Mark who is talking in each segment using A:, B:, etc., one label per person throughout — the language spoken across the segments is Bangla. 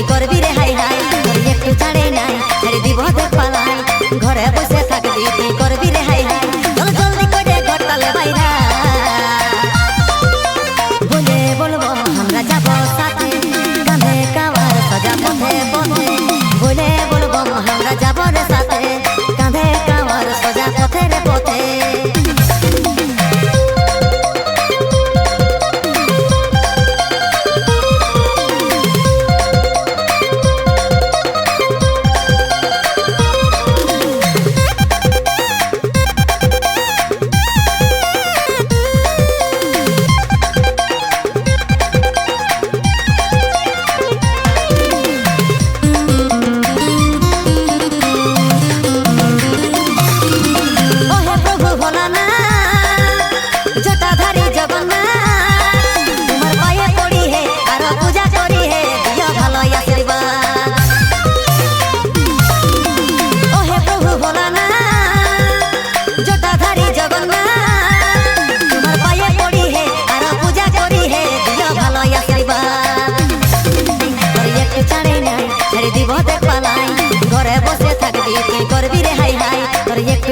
A: নাই করবি রে, হাই হাই। একটু ছাড়ে নাই দিব পালাই ঘরে বসে থাকবি তুই করবি?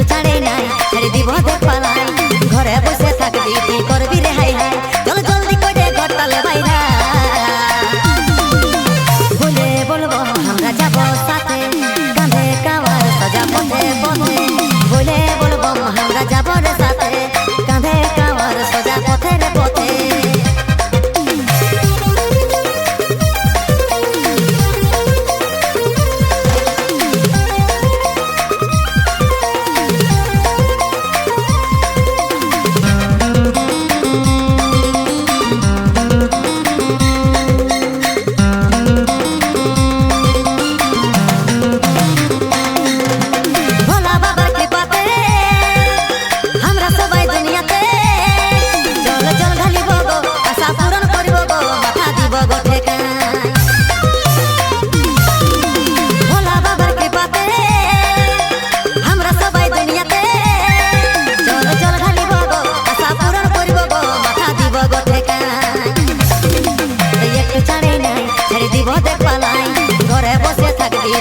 A: 二人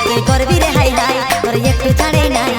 A: তুই করবি রে হাই হাই তোর একটু ছাড়ে নাই।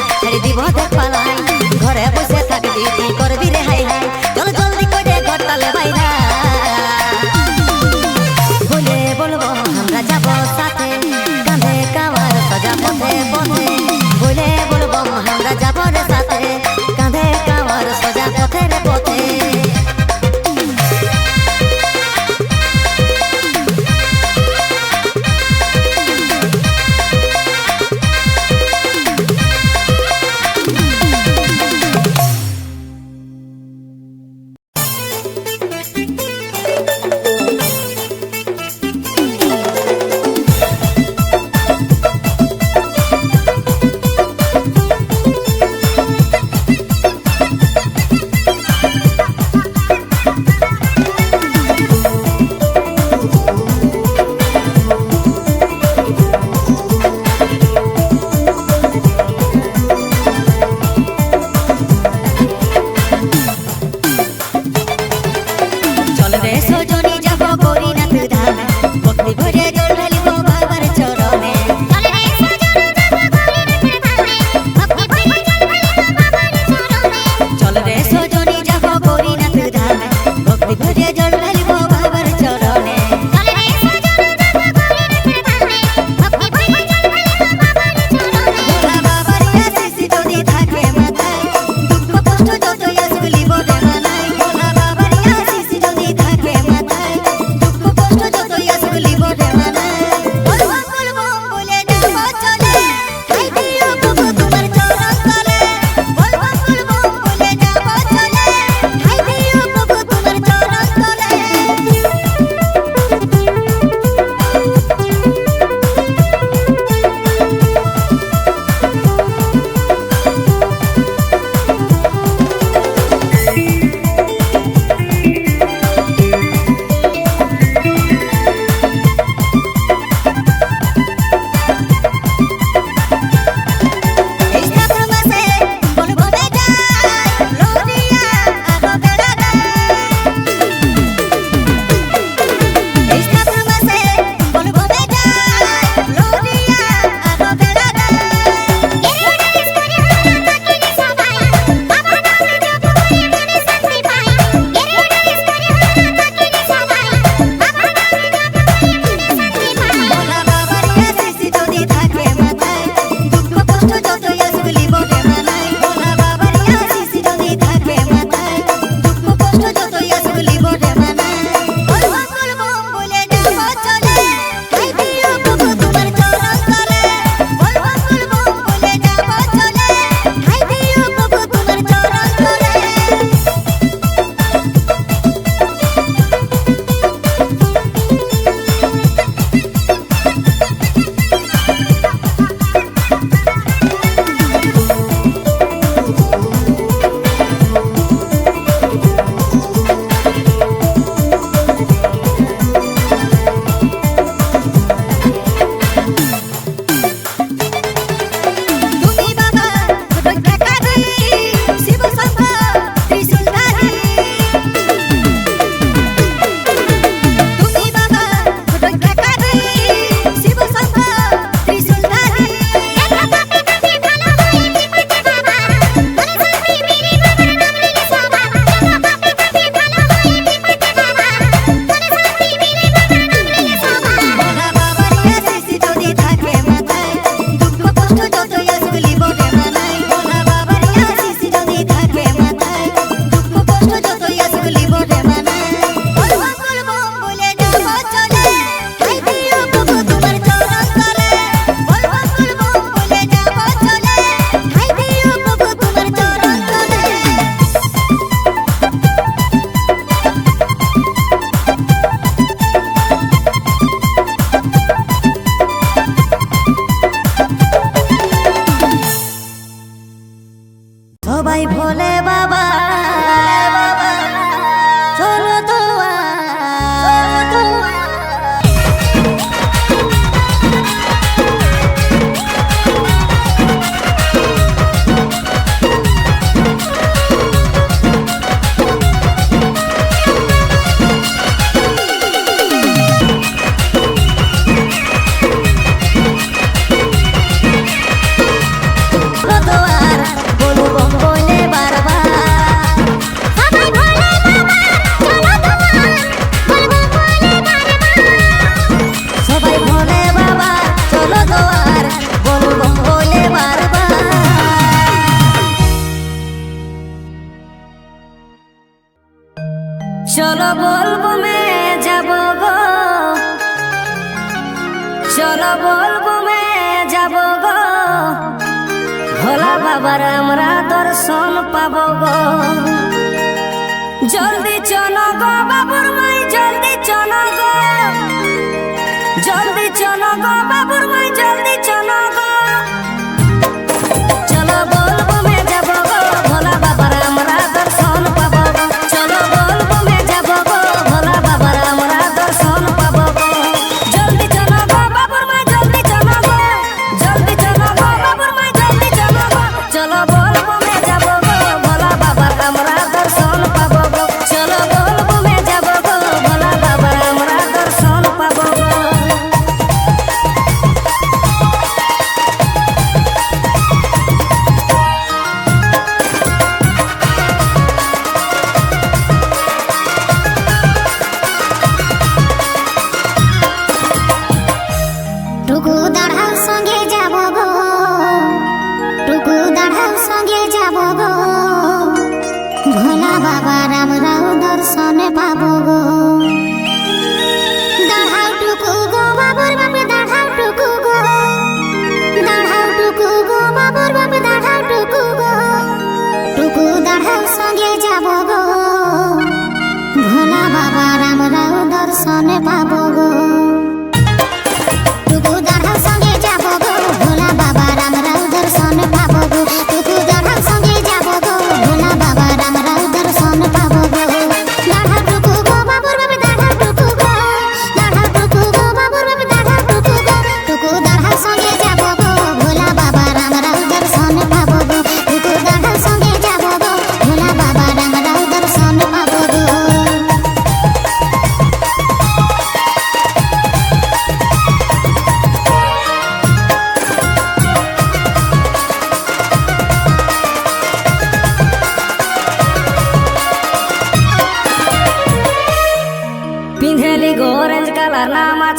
B: Baba Buru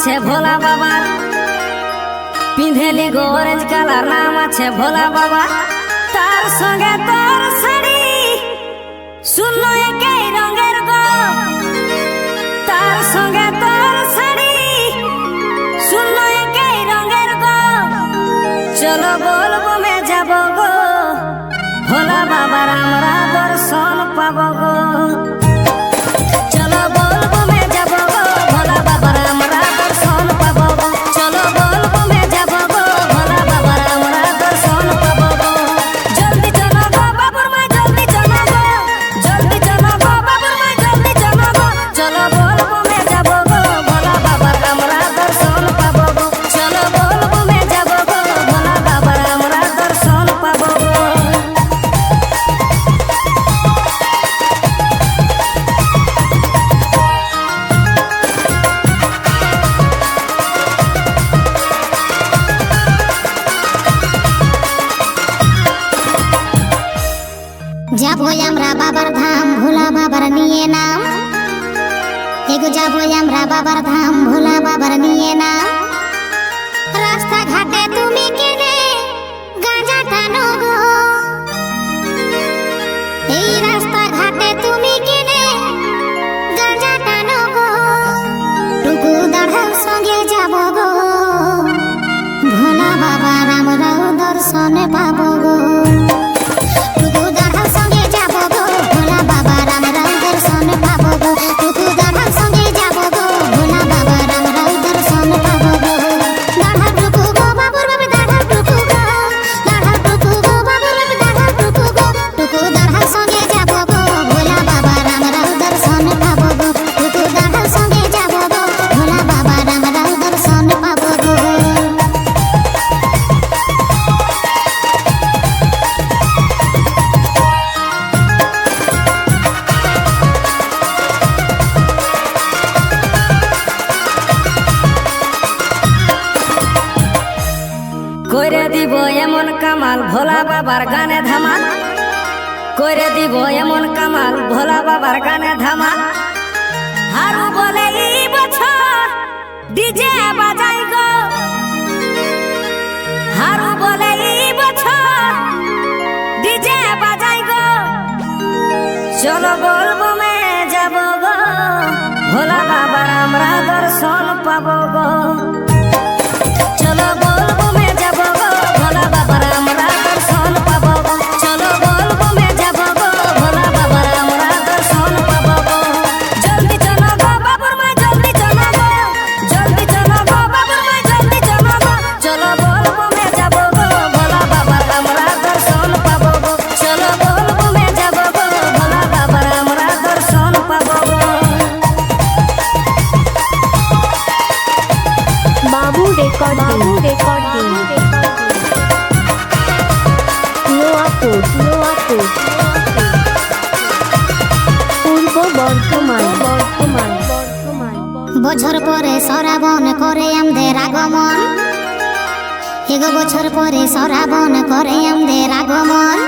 B: আছে ভোলা বাবা। পিঁধেলি গোরেজ কালার নাম আছে ভোলা বাবা। তার সঙ্গে তোর শাড়ি, শূন্য जाबोयाम राबाबर धाम, भोला बाबर निये नाम। एगो जाबोयाम राबाबर धाम, भोला बाबर निये नाम। रास्ता घाटे तुम्हें के বাবার গানে ধামা। হারু বলে, এই বছর ডিজে বাজাই গো। হারু বলে, এই বছর ডিজে বাজাই গো। চলো বলবমে যাব গো। ভোলা বাবার আমরা দর্শন পাবো গো।
C: কয়েক
D: বছর পরে সরাবন করে আমাদের আগমন।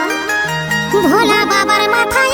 D: ভোলা বাবার মাথায়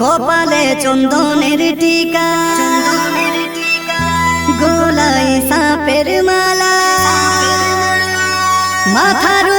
A: কপালে চন্দনের টিকা। গোলাই সাপের মালা। মাথার